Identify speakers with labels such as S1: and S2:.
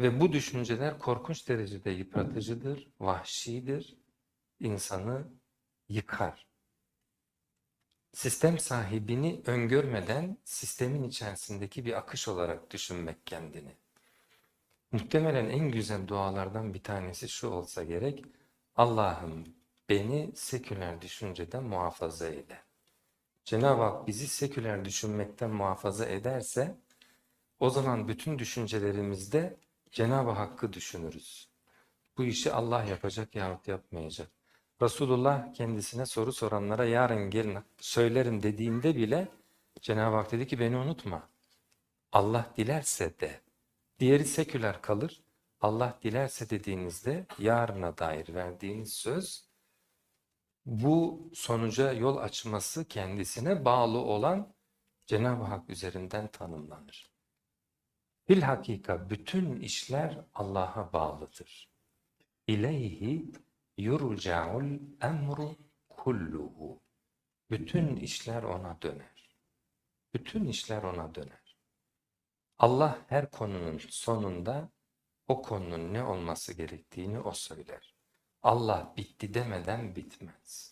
S1: Ve bu düşünceler korkunç derecede yıpratıcıdır, vahşidir, insanı yıkar. Sistem sahibini öngörmeden sistemin içerisindeki bir akış olarak düşünmek kendini. Muhtemelen en güzel dualardan bir tanesi şu olsa gerek. Allah'ım beni seküler düşünceden muhafaza eyle. Cenab-ı Hak bizi seküler düşünmekten muhafaza ederse o zaman bütün düşüncelerimizde Cenab-ı Hakk'ı düşünürüz. Bu işi Allah yapacak yahut yapmayacak. Resulullah kendisine soru soranlara yarın gelin söylerim dediğinde bile Cenab-ı Hak dedi ki beni unutma. Allah dilerse de. Diğeri seküler kalır. Allah dilerse dediğinizde yarına dair verdiğiniz söz bu sonuca yol açması kendisine bağlı olan Cenab-ı Hak üzerinden tanımlanır. Bil hakika bütün işler Allah'a bağlıdır. İleyhi yurca'ul emru kulluhu. Bütün işler ona döner. Bütün işler ona döner. Allah her konunun sonunda o konunun ne olması gerektiğini o söyler. Allah bitti demeden bitmez.